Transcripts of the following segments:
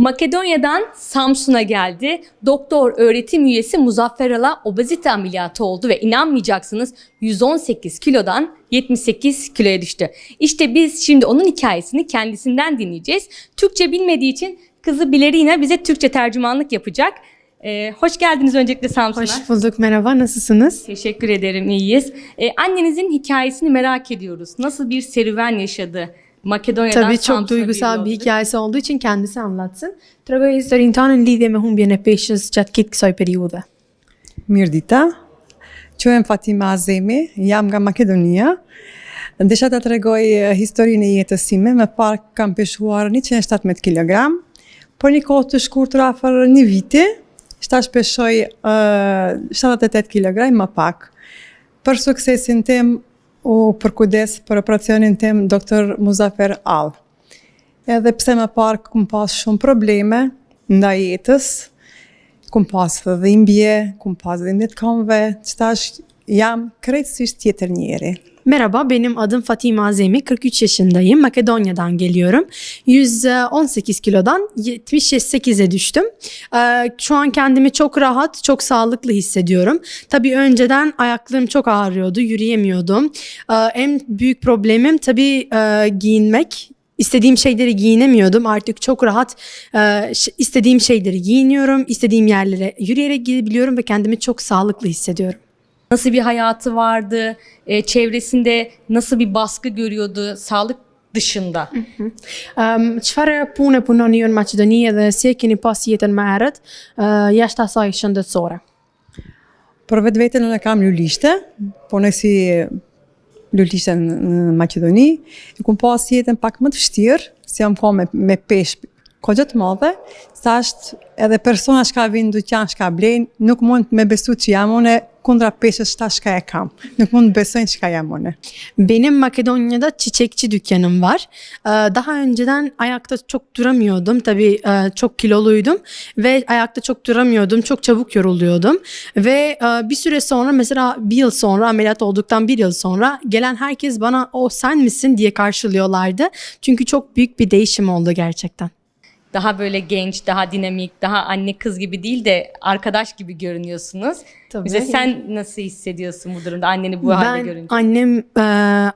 Makedonya'dan Samsun'a geldi. Doktor öğretim üyesi Muzaffer Ala obezite ameliyatı oldu ve inanmayacaksınız 118 kilodan 78 kiloya düştü. İşte biz şimdi onun hikayesini kendisinden dinleyeceğiz. Türkçe bilmediği için kızı Bilerina bize Türkçe tercümanlık yapacak. Ee, hoş geldiniz öncelikle Samsun'a. Hoş bulduk, merhaba. Nasılsınız? Teşekkür ederim, iyiyiz. Ee, annenizin hikayesini merak ediyoruz. Nasıl bir serüven yaşadı? Makedonya'dan Tabii çok Samsun'a duygusal bir hikayesi olduğu için kendisi anlatsın. Tregoj historinë tonë në lidhje me humbjen e peshës gjatë këtë kësaj periudhe. Mirë dita, quhem Fatima Azemi, jam nga Makedonia. Desha të tregoj eh, historinë e jetës time, me parë kam peshuar 117 kg, por një kohë të shkurtër afër një viti, shtash peshoj uh, 78 kg më pak. Për suksesin tim u përkujdes për operacionin tim Dr. Muzafer Al. Edhe pse më parë kum pas shumë probleme nda jetës, kum pas dhe dhimbje, kum pas dhimbje të këmbëve, qëtash jam krejtësisht tjetër njeri. Merhaba, benim adım Fatima Azemi, 43 yaşındayım. Makedonya'dan geliyorum. 118 kilodan 78'e düştüm. Ee, Şu an kendimi çok rahat, çok sağlıklı hissediyorum. Tabii önceden ayaklarım çok ağrıyordu, yürüyemiyordum. Ee, En büyük problemim tabii e, giyinmek. İstediğim şeyleri giyinemiyordum. Artık çok rahat e, istediğim şeyleri giyiniyorum. istediğim yerlere yürüyerek gidebiliyorum ve kendimi çok sağlıklı hissediyorum. Nasıl bir hayatı vardı? Ee, çevresinde nasıl bir baskı görüyordu sağlık dışında? Um, Çfarë pune punoni ju në Maqedoni dhe si e keni pas jetën më herët uh, jashtë asaj shëndetësore? Për vetë vetën unë e kam lulishte, punoj si lulishte në në Maqedoni, e kum pas jetën pak më të vështirë, si jam ka me, me peshë kogja të madhe, sa është edhe persona që ka vinë në dyqan, që ka blejnë, nuk mund me besu që jam une kundra peshës shta shka e kam. Nuk mund besojnë që ka jam une. Benim Makedonya'da çiçekçi dükkanım var. Ee, Daha önceden ayakta çok duramıyordum. Tabii e, çok kiloluydum ve ayakta çok duramıyordum. Çok çabuk yoruluyordum. Ve e, bir süre sonra mesela bir yıl sonra ameliyat olduktan bir yıl sonra gelen herkes bana o sen misin diye karşılıyorlardı. Çünkü çok büyük bir değişim oldu gerçekten. Daha böyle genç, daha dinamik, daha anne kız gibi değil de arkadaş gibi görünüyorsunuz. Tabii. Bize sen nasıl hissediyorsun bu durumda anneni bu halde ben görünce? annem e,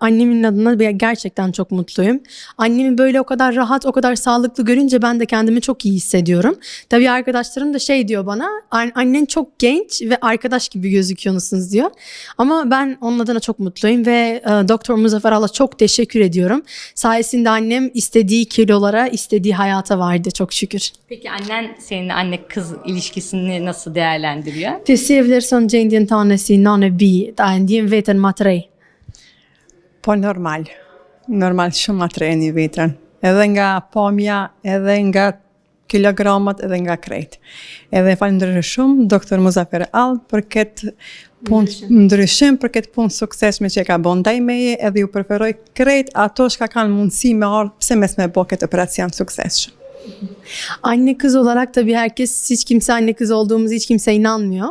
annemin adına gerçekten çok mutluyum. Annemi böyle o kadar rahat, o kadar sağlıklı görünce ben de kendimi çok iyi hissediyorum. Tabii arkadaşlarım da şey diyor bana, "An- annen çok genç ve arkadaş gibi gözüküyorsunuz diyor. Ama ben onun adına çok mutluyum ve e, Doktor Muzaffer Al'a çok teşekkür ediyorum. Sayesinde annem istediği kilolara, istediği hayata vardı çok şükür. Peki annen senin anne kız ilişkisini nasıl değerlendiriyor? E vlerëson gjendjen tane si nane bi, ta e ndjen veten më të? Po normal. Normal shumë ma treni vetën. Edhe nga pamja, edhe nga kilogramat, edhe nga krejt. Edhe falenderoj shumë doktor Muzafer All për këtë punë ndryshim, për këtë punë suksesshme që ka bën ndaj meje, edhe ju preferoj krejt ato që kanë mundësi me ardhë pse mes me bë këtë operacion suksesshëm. Anne kız olarak tabii herkes hiç kimse anne kız olduğumuzu hiç kimse inanmıyor.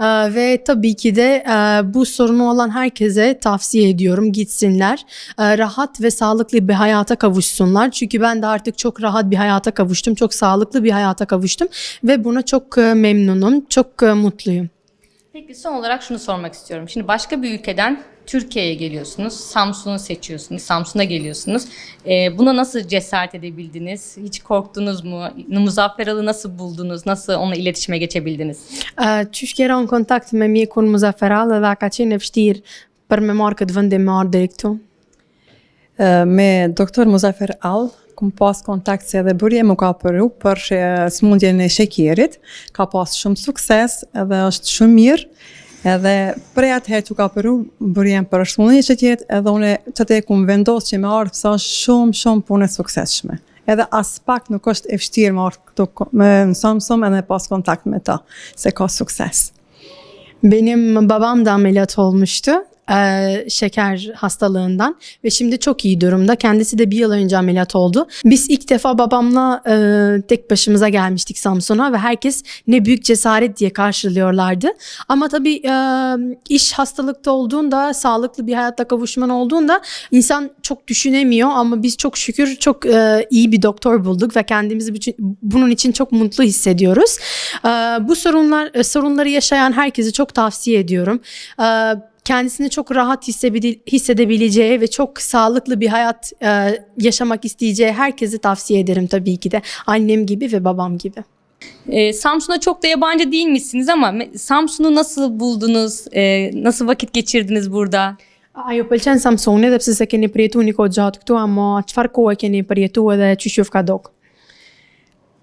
Ee, ve tabii ki de e, bu sorunu olan herkese tavsiye ediyorum gitsinler. Ee, rahat ve sağlıklı bir hayata kavuşsunlar. Çünkü ben de artık çok rahat bir hayata kavuştum. Çok sağlıklı bir hayata kavuştum ve buna çok e, memnunum. Çok e, mutluyum. Peki son olarak şunu sormak istiyorum. Şimdi başka bir ülkeden Türkiye'ye geliyorsunuz. Samsun'u seçiyorsunuz. Samsun'a geliyorsunuz. Ee, buna nasıl cesaret edebildiniz? Hiç korktunuz mu? Muzaffer Al'ı nasıl buldunuz? Nasıl onunla iletişime geçebildiniz? Qysh ke në kontakt me mjekun Muzaffer All dhe ka qenë e vështirë për me marrë këtë vendim me ardhë deri këtu? E, Me doktor Muzafer All, kum pas kontakt se edhe bërje më ka përru për smundjen e shekerit, ka pas shumë sukses edhe është shumë mirë, edhe prej atëherë që ka përru bërjen për smundjen e shekerit, edhe une që te kum vendos që me ardhë pësa shumë, shumë punë e suksesshme. Edhe as pak nuk është e vështirë me ardhë këtu me Samsung edhe pas kontakt me ta, se ka sukses. Benim babam da ameliyat olmuştu. E, şeker hastalığından ve şimdi çok iyi durumda. Kendisi de bir yıl önce ameliyat oldu. Biz ilk defa babamla e, tek başımıza gelmiştik Samsun'a ve herkes ne büyük cesaret diye karşılıyorlardı. Ama tabii e, iş hastalıkta olduğunda, sağlıklı bir hayatla kavuşman olduğunda insan çok düşünemiyor ama biz çok şükür çok e, iyi bir doktor bulduk ve kendimizi bütün, bunun için çok mutlu hissediyoruz. E, bu sorunlar e, sorunları yaşayan herkese çok tavsiye ediyorum. E, kendisini çok rahat hissedebil- hissedebileceği ve çok sağlıklı bir hayat e, yaşamak isteyeceği herkese tavsiye ederim tabii ki de. Annem gibi ve babam gibi. Ee, Samsun'a çok da yabancı değilmişsiniz ama me- Samsun'u nasıl buldunuz? Ee, nasıl vakit geçirdiniz burada? Ajo pëlqen Samsung edhe pse se keni përjetu një kohë gjatë këtu, ama çfarë kohe keni përjetu edhe çu qysh ka dok?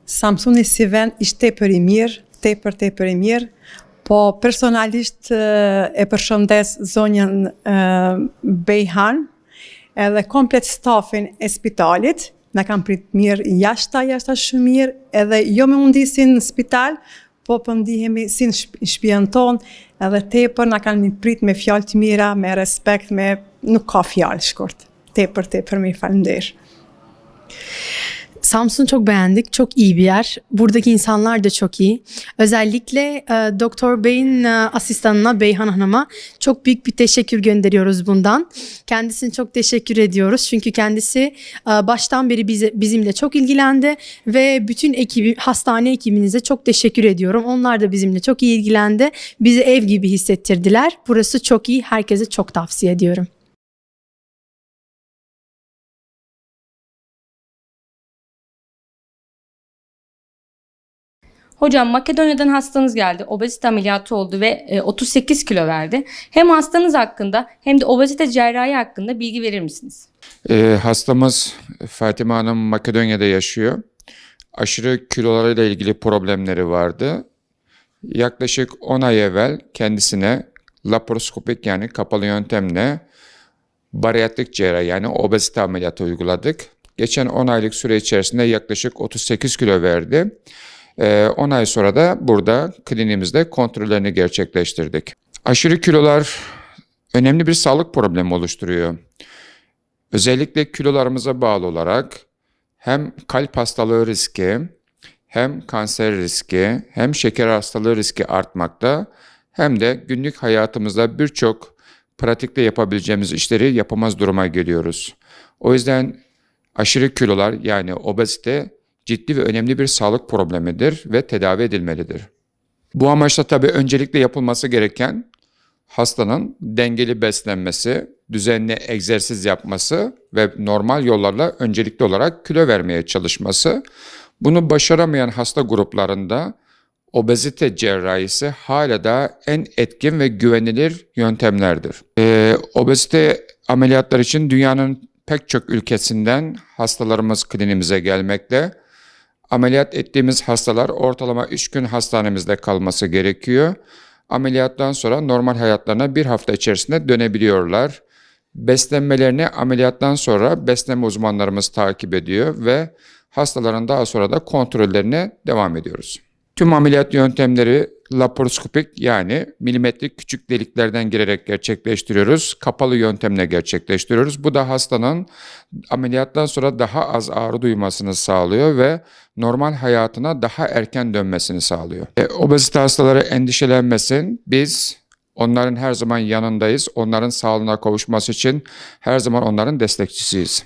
Samsuni si vend ishte tepër i mirë, tepër tepër i mirë, po personalisht e përshëndes zonjën Bejhan edhe komplet stafin e spitalit, na kanë prit mirë jashta, jashta shumë mirë, edhe jo me undisin në spital, po po ndihemi si në shp- shtëpinë tonë, edhe tepër na kanë prit me fjalë të mira, me respekt, me nuk ka fjalë shkurt. Tepër tepër mi falenderoj. Samsun çok beğendik. Çok iyi bir yer. Buradaki insanlar da çok iyi. Özellikle e, Doktor Bey'in e, asistanına Beyhan Hanım'a çok büyük bir teşekkür gönderiyoruz bundan. Kendisine çok teşekkür ediyoruz. Çünkü kendisi e, baştan beri bize, bizimle çok ilgilendi ve bütün ekibi, hastane ekibinize çok teşekkür ediyorum. Onlar da bizimle çok iyi ilgilendi. Bizi ev gibi hissettirdiler. Burası çok iyi. Herkese çok tavsiye ediyorum. Hocam Makedonya'dan hastanız geldi. Obezite ameliyatı oldu ve e, 38 kilo verdi. Hem hastanız hakkında hem de obezite cerrahi hakkında bilgi verir misiniz? Ee, hastamız Fatima Hanım Makedonya'da yaşıyor. Aşırı kilolarıyla ilgili problemleri vardı. Yaklaşık 10 ay evvel kendisine laparoskopik yani kapalı yöntemle bariyatrik cerrahi yani obezite ameliyatı uyguladık. Geçen 10 aylık süre içerisinde yaklaşık 38 kilo verdi. Ee, 10 ay sonra da burada kliniğimizde kontrollerini gerçekleştirdik. Aşırı kilolar önemli bir sağlık problemi oluşturuyor. Özellikle kilolarımıza bağlı olarak hem kalp hastalığı riski, hem kanser riski, hem şeker hastalığı riski artmakta, hem de günlük hayatımızda birçok pratikte yapabileceğimiz işleri yapamaz duruma geliyoruz. O yüzden aşırı kilolar yani obezite ciddi ve önemli bir sağlık problemidir ve tedavi edilmelidir. Bu amaçla tabii öncelikle yapılması gereken hastanın dengeli beslenmesi, düzenli egzersiz yapması ve normal yollarla öncelikli olarak kilo vermeye çalışması. Bunu başaramayan hasta gruplarında obezite cerrahisi hala da en etkin ve güvenilir yöntemlerdir. Ee, obezite ameliyatlar için dünyanın pek çok ülkesinden hastalarımız klinimize gelmekte. Ameliyat ettiğimiz hastalar ortalama 3 gün hastanemizde kalması gerekiyor. Ameliyattan sonra normal hayatlarına bir hafta içerisinde dönebiliyorlar. Beslenmelerini ameliyattan sonra beslenme uzmanlarımız takip ediyor ve hastaların daha sonra da kontrollerine devam ediyoruz. Tüm ameliyat yöntemleri laparoskopik yani milimetrik küçük deliklerden girerek gerçekleştiriyoruz. Kapalı yöntemle gerçekleştiriyoruz. Bu da hastanın ameliyattan sonra daha az ağrı duymasını sağlıyor ve normal hayatına daha erken dönmesini sağlıyor. E, obezite hastaları endişelenmesin. Biz onların her zaman yanındayız. Onların sağlığına kavuşması için her zaman onların destekçisiyiz.